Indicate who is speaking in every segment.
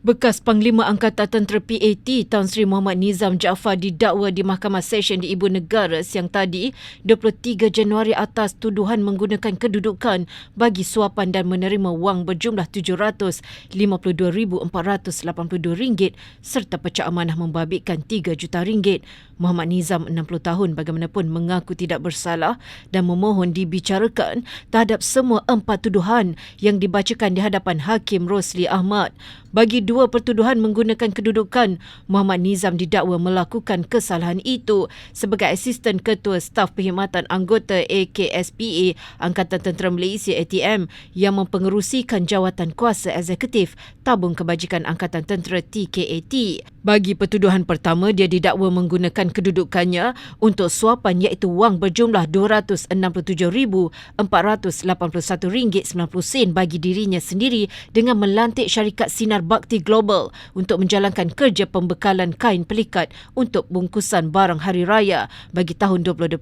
Speaker 1: Bekas Panglima Angkatan Tentera PAT Tan Sri Muhammad Nizam Jaafar didakwa di Mahkamah Session di Ibu Negara siang tadi 23 Januari atas tuduhan menggunakan kedudukan bagi suapan dan menerima wang berjumlah RM752,482 serta pecah amanah membabitkan 3 juta ringgit. Muhammad Nizam 60 tahun bagaimanapun mengaku tidak bersalah dan memohon dibicarakan terhadap semua empat tuduhan yang dibacakan di hadapan Hakim Rosli Ahmad. Bagi dua pertuduhan menggunakan kedudukan, Muhammad Nizam didakwa melakukan kesalahan itu sebagai asisten ketua staf perkhidmatan anggota AKSPA Angkatan Tentera Malaysia ATM yang mempengerusikan jawatan kuasa eksekutif Tabung Kebajikan Angkatan Tentera TKAT. Bagi pertuduhan pertama, dia didakwa menggunakan kedudukannya untuk suapan iaitu wang berjumlah RM267,481.90 bagi dirinya sendiri dengan melantik syarikat Sinar Bakti Global untuk menjalankan kerja pembekalan kain pelikat untuk bungkusan barang hari raya bagi tahun 2025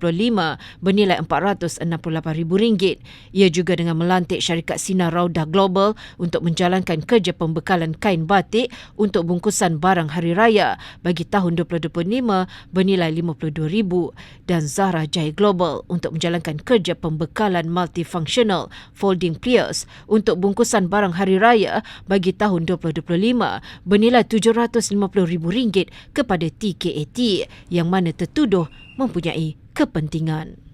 Speaker 1: bernilai RM468,000. Ia juga dengan melantik syarikat Sinar Raudah Global untuk menjalankan kerja pembekalan kain batik untuk bungkusan barang hari Raya bagi tahun 2025 bernilai RM52,000 dan Zahra Jaya Global untuk menjalankan kerja pembekalan multifunctional folding pliers untuk bungkusan barang Hari Raya bagi tahun 2025 bernilai RM750,000 kepada TKAT yang mana tertuduh mempunyai kepentingan.